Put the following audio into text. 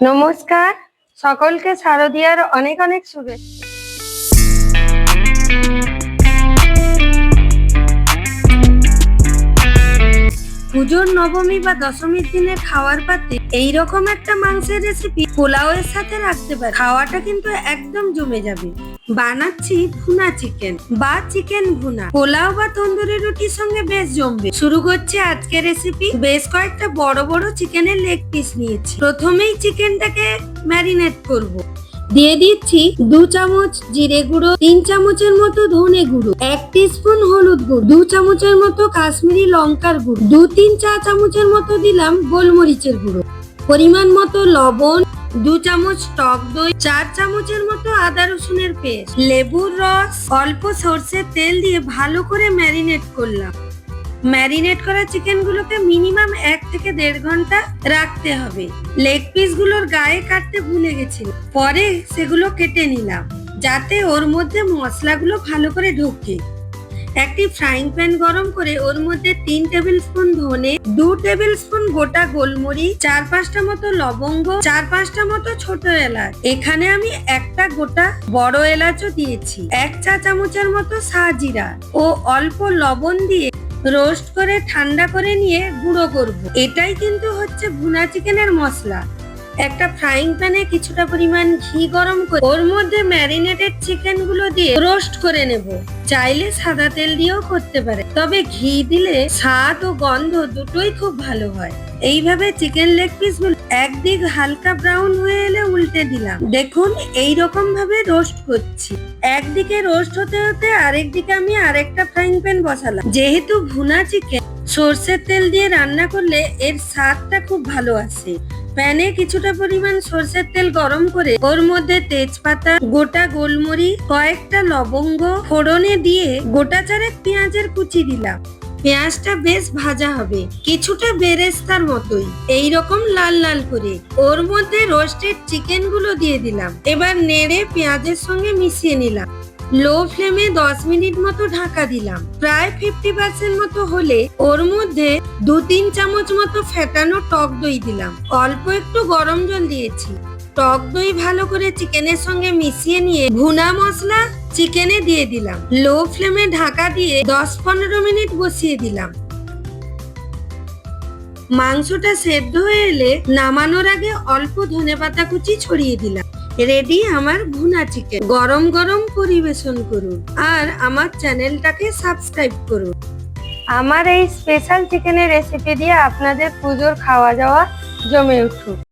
নমস্কার। সকলকে শারদিয়ার অনেক অনেক শুভেচ্ছা। পুজোর নবমী বা দশমীর দিনে খাওয়ার পাতে এই রকম একটা মাংসের রেসিপি পোলাওয়ের সাথে রাখতে পারে। খাওয়াটা কিন্তু একদম জমে যাবে। বানাচ্ছি ভুনা চিকেন বা চিকেন ভুনা। পোলাও বা তন্দুরি রুটির সঙ্গে বেশ জমবে। শুরু করছে আজকের রেসিপি বেশ কয়েকটা বড় বড় চিকেনের লেগ পিস নিয়েছি। প্রথমেই চিকেনটাকে ম্যারিনেট করব। দিয়ে দিচ্ছি দু চামচ জিরে গুঁড়ো, তিন চামচের মতো ধনে গুঁড়ো, এক স্পুন হলুদ গুঁড়ো, দু চামচের মতো কাশ্মীরি লঙ্কার গুঁড়ো, দু তিন চা চামচের মতো দিলাম গোলমরিচের গুঁড়ো। পরিমাণ মতো লবণ দু চামচ টক দই, চার চামচের মতো আদা রসুনের পেস্ট, লেবুর রস, অল্প সর্ষের তেল দিয়ে ভালো করে ম্যারিনেট করলাম। ম্যারিনেট করা চিকেনগুলোকে মিনিমাম এক থেকে দেড় ঘণ্টা রাখতে হবে। লেগ পিসগুলোর গায়ে কাটতে ভুলে গেছিল পরে সেগুলো কেটে নিলাম, যাতে ওর মধ্যে মশলাগুলো ভালো করে ঢোকে। একটি ফ্রাইং প্যান গরম করে ওর মধ্যে তিন টেবিল স্পুন ধনে, দু টেবিল স্পুন গোটা গোলমরিচ, চার পাঁচটা মতো লবঙ্গ, চার পাঁচটা মতো ছোট এলাচ। এখানে আমি একটা গোটা বড় এলাচও দিয়েছি, এক চা চামচের মতো সাজিরা ও অল্প লবণ দিয়ে রোস্ট করে ঠান্ডা করে নিয়ে গুঁড়ো করব। এটাই কিন্তু হচ্ছে ভুনা চিকেনের মশলা। একটা ফ্রাইং প্যানে কিছুটা পরিমাণ ঘি গরম করে ওর মধ্যে ম্যারিনেটেড চিকেনগুলো দিয়ে রোস্ট করে নেব। চাইলে সাদা তেল দিয়েও করতে পারে। তবে ঘি দিলে স্বাদ ও গন্ধ দুটোই খুব ভালো হয়। এইভাবে চিকেন লেগ পিস একদিক হালকা ব্রাউন হয়ে এলে উল্টে দিলাম। দেখুন এই রকম ভাবে রোস্ট করছি। একদিকে রোস্ট হতে হতে আরেক দিকে আমি আরেকটা ফ্রাইং প্যান বসালাম। যেহেতু ভুনা চিকেন, সর্ষের তেল দিয়ে রান্না করলে এর স্বাদটা খুব ভালো আসে। প্যানে কিছুটা পরিমাণ সর্ষের তেল গরম করে ওর মধ্যে তেজপাতা, গোটা গোলমরিচ, কয়েকটা লবঙ্গ, ফোড়নে দিয়ে গোটা চারেক পেঁয়াজের কুচি দিলাম। পেঁয়াজটা বেশ ভাজা হবে, কিছুটা বেরেস্তার মতোই এই রকম লাল লাল করে। ওর মধ্যে রোস্টেড চিকেনগুলো দিয়ে দিলাম। এবার নেড়ে পেঁয়াজের সঙ্গে মিশিয়ে নিলাম। লো ফ্লেমে দশ মিনিট মতো ঢাকা দিলাম। প্রায় ফিফটি পার্সেন্ট মতো হলে ওর মধ্যে দু তিন চামচ মতো ফেটানো টক দই দিলাম। অল্প একটু গরম জল দিয়েছি। টক দই ভালো করে চিকেনের সঙ্গে মিশিয়ে নিয়ে ভুনা মশলা চিকেনে দিয়ে দিলাম। লো ফ্লেমে ঢাকা দিয়ে দশ পনেরো মিনিট বসিয়ে দিলাম। মাংসটা সেদ্ধ হয়ে এলে নামানোর আগে অল্প ধনেপাতা কুচি ছড়িয়ে দিলাম। রেডি আমার ভুনা চিকেন গরম গরম পরিবেশন করুন আর আমার চ্যানেলটাকে সাবস্ক্রাইব করুন। আমার এই স্পেশাল চিকেনের রেসিপি দিয়ে আপনাদের পুজোর খাওয়া যাওয়া জমে উঠুক।